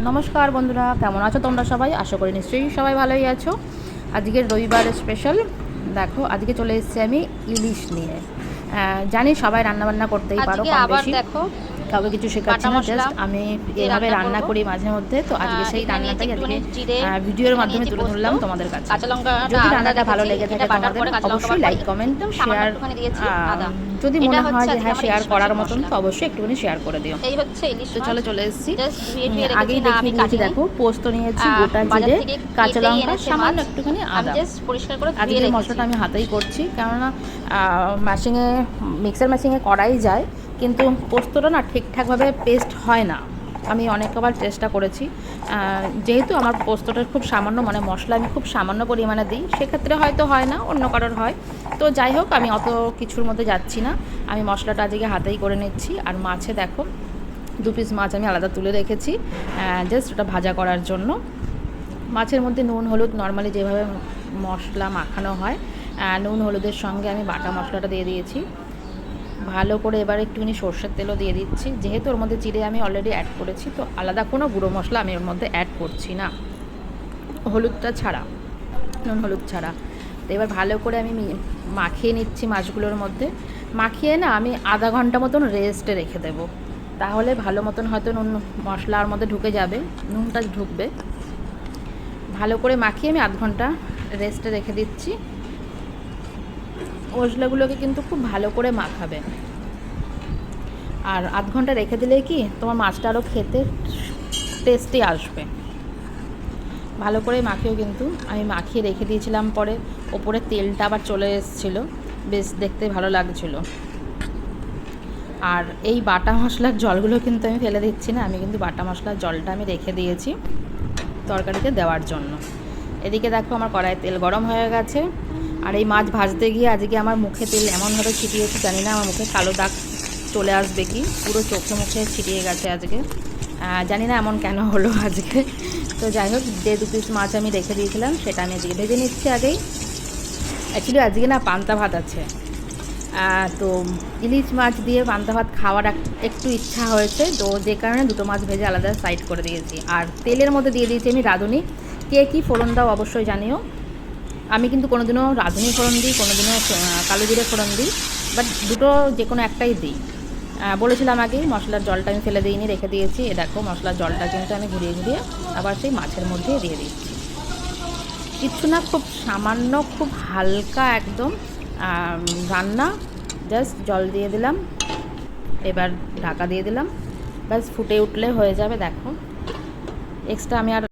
নমস্কার বন্ধুরা কেমন আছো তোমরা সবাই? আশা করি নিশ্চয়ই সবাই ভালোই আছো। আজকের রবিবার স্পেশাল দেখো আজকে চলে এসেছি আমি ইলিশ নিয়ে। আহ, জানি সবাই রান্নাবান্না করতেই পারো আবার দেখো কাউকে কিছু শেখাচ্ছি না জাস্ট আমি এভাবে রান্না করি মাঝে মধ্যে। তো আজকে সেই রান্নাটাই আজকে ভিডিওর মাধ্যমে তুলে ধরলাম তোমাদের কাছে। যদি রান্নাটা ভালো লেগে থাকে তোমাদের অবশ্যই লাইক কমেন্ট শেয়ার। যদি মনে হয় যে হ্যাঁ শেয়ার করার মতন তো অবশ্যই একটুখানি শেয়ার করে দিও। এই হচ্ছে তো চলো চলে এসেছি। আগেই না, দেখিয়ে দিয়েছি দেখো পোস্ত নিয়েছি গোটা জিরে কাঁচা লঙ্কা সামান্য। একটুখানি আমি আদা। জাস্ট পরিষ্কার করে আজকে মশলাটা আমি হাতেই করছি কেননা মেশিনে মিক্সার মেশিনে করাই যায় কিন্তু পোস্তটা না ঠিকঠাকভাবে পেস্ট হয় না। আমি অনেকবার চেষ্টা করেছি। যেহেতু আমার পোস্তটা খুব সামান্য মানে মশলা আমি খুব সামান্য পরিমাণে দিই, সেক্ষেত্রে হয়তো হয় না, অন্য কারোর হয়। তো যাই হোক, আমি অত কিছুর মধ্যে যাচ্ছি না। আমি মশলাটা আজকে হাতেই করে নিচ্ছি। আর মাছে দেখো, দু পিস মাছ আমি আলাদা তুলে রেখেছি জাস্ট ওটা ভাজা করার জন্য। মাছের মধ্যে নুন, হলুদ নর্মালি যেভাবে মশলা মাখানো হয় নুন, হলুদের সঙ্গে আমি বাটা মশলাটা দিয়ে দিয়েছি। ভালো করে এবার একটুখানি সর্ষের তেলও দিয়ে দিচ্ছি। যেহেতু ওর মধ্যে জিরে আমি অলরেডি অ্যাড করেছি, তো আলাদা কোনো গুঁড়ো মশলা আমি ওর মধ্যে অ্যাড করছি না। হলুদটা ছাড়া, নুন হলুদ ছাড়া। তো এবার ভালো করে আমি মাখিয়ে নিচ্ছি মাছগুলোর মধ্যে। মাখিয়ে না আমি আধা ঘণ্টা মতন রেস্টে রেখে দেবো। তাহলে ভালো মতন হয়তো নুন মশলার মধ্যে ঢুকে যাবে, নুনটা ঢুকবে। ভালো করে মাখিয়ে আমি আধ ঘণ্টা রেস্টে রেখে দিচ্ছি। মশলাগুলোকে কিন্তু খুব ভালো করে মাখাবে। আর আধ ঘণ্টা রেখে দিলে কি তোমার মাছটা আরও খেতে টেস্টি আসবে। ভালো করে মাখিয়েও কিন্তু। আমি মাখিয়ে রেখে দিয়েছিলাম পরে। ওপরে তেলটা আবার চলে এসেছিল। বেশ দেখতে ভালো লাগছিল। আর এই বাটা মশলার জলগুলো কিন্তু আমি ফেলে দিচ্ছি না। আমি কিন্তু বাটা মশলার জলটা আমি রেখে দিয়েছি তরকারিতে দেওয়ার জন্য। এদিকে দেখো আমার কড়াই তেল গরম হয়ে গেছে। আর এই মাছ ভাজতে গিয়ে আজকে আমার মুখে তেল এমনভাবে ছিটিয়েছি জানি না, আমার মুখে কালো দাগ চলে আসবে কি? পুরো চোখে মুখে ছিটিয়ে গেছে আজকে। জানি না এমন কেন হলো আজকে। তো যাই হোক, যে দু পিস মাছ আমি রেখে দিয়েছিলাম, সেটা আমি এদিকে ভেজে নিচ্ছি আগেই। অ্যাকচুয়ালি আজকে না পান্তা ভাত আছে। তো ইলিশ মাছ দিয়ে পান্তা ভাত খাওয়ার একটু ইচ্ছা হয়েছে। তো যে কারণে দুটো মাছ ভেজে আলাদা সাইড করে দিয়েছি। আর তেলের মধ্যে দিয়ে দিয়েছি আমি রাঁধুনি। কে কী ফোড়ন দাও অবশ্যই জানিও। আমি কিন্তু কোনোদিনও রাঁধুনি ফোড়ন দিই, কোনোদিনও কালো জিরে ফোড়ন দিই বাট দুটো যে কোনো একটাই দিই। বলেছিলাম আগে, মশলার জলটা আমি ফেলে দিইনি, রেখে দিয়েছি। এ দেখো, মশলার জলটা কিন্তু আমি ঘুরিয়ে ঘুরিয়ে আবার সেই মাছের মধ্যে দিয়ে দিচ্ছি। কিচ্ছু না, খুব সামান্য, খুব হালকা একদম রান্না। জাস্ট জল দিয়ে দিলাম, এবার ঢাকা দিয়ে দিলাম। ব্যাস, ফুটে উঠলে হয়ে যাবে, দেখো। এক্সট্রা আমি আর